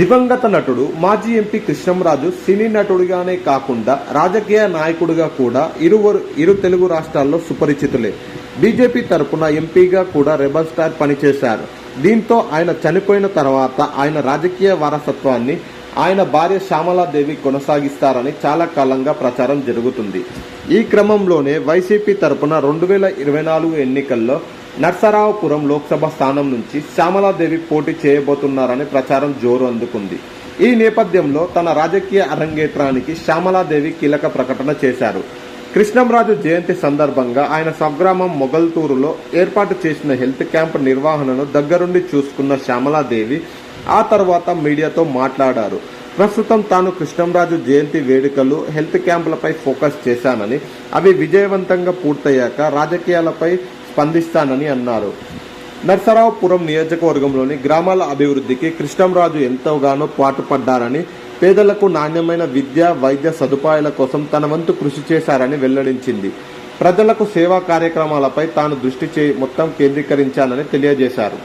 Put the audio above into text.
దివంగత నటుడు మాజీ ఎంపీ కృష్ణంరాజు సినీ నటుడిగానే కాకుండా రాజకీయ నాయకుడిగా కూడా ఇరువురు ఇరు తెలుగు రాష్ట్రాల్లో సుపరిచితులే. బీజేపీ తరపున ఎంపీగా కూడా రెబల్ స్టార్ పనిచేశారు. దీంతో ఆయన చనిపోయిన తర్వాత ఆయన రాజకీయ వారసత్వాన్ని ఆయన భార్య శ్యామలాదేవి కొనసాగిస్తారని చాలా కాలంగా ప్రచారం జరుగుతుంది. ఈ క్రమంలోనే వైసీపీ తరపున రెండు వేల ఇరవై నాలుగు ఎన్నికల్లో నర్సరావుపురం లోక్సభ స్థానం నుంచి శ్యామలాదేవి పోటీ చేయబోతున్నారని ప్రచారం జోరు అందుకుంది ఈ నేపథ్యంలో తన రాజకీయ అరంగేట్రానికి శ్యామలాదేవి కీలక ప్రకటన చేశారు. కృష్ణంరాజు జయంతి సందర్భంగా ఆయన స్వగ్రామం మొగల్తూరులో ఏర్పాటు చేసిన హెల్త్ క్యాంప్ నిర్వహణను దగ్గరుండి చూసుకున్న శ్యామలాదేవి ఆ తర్వాత మీడియాతో మాట్లాడారు. ప్రస్తుతం తాను కృష్ణంరాజు జయంతి వేడుకలు హెల్త్ క్యాంపులపై ఫోకస్ చేశానని అవి విజయవంతంగా పూర్తయ్యాక రాజకీయాలపై స్పందిస్తానని అన్నారు. నర్సరావుపురం నియోజకవర్గంలోని గ్రామాల అభివృద్ధికి కృష్ణంరాజు ఎంతగానో పాటుపడ్డారని పేదలకు నాణ్యమైన విద్య వైద్య సదుపాయాల కోసం తన వంతు కృషి చేశారని వెల్లడించింది. ప్రజలకు సేవా కార్యక్రమాలపై తాను దృష్టి చే మొత్తం కేంద్రీకరించానని తెలియజేశారు.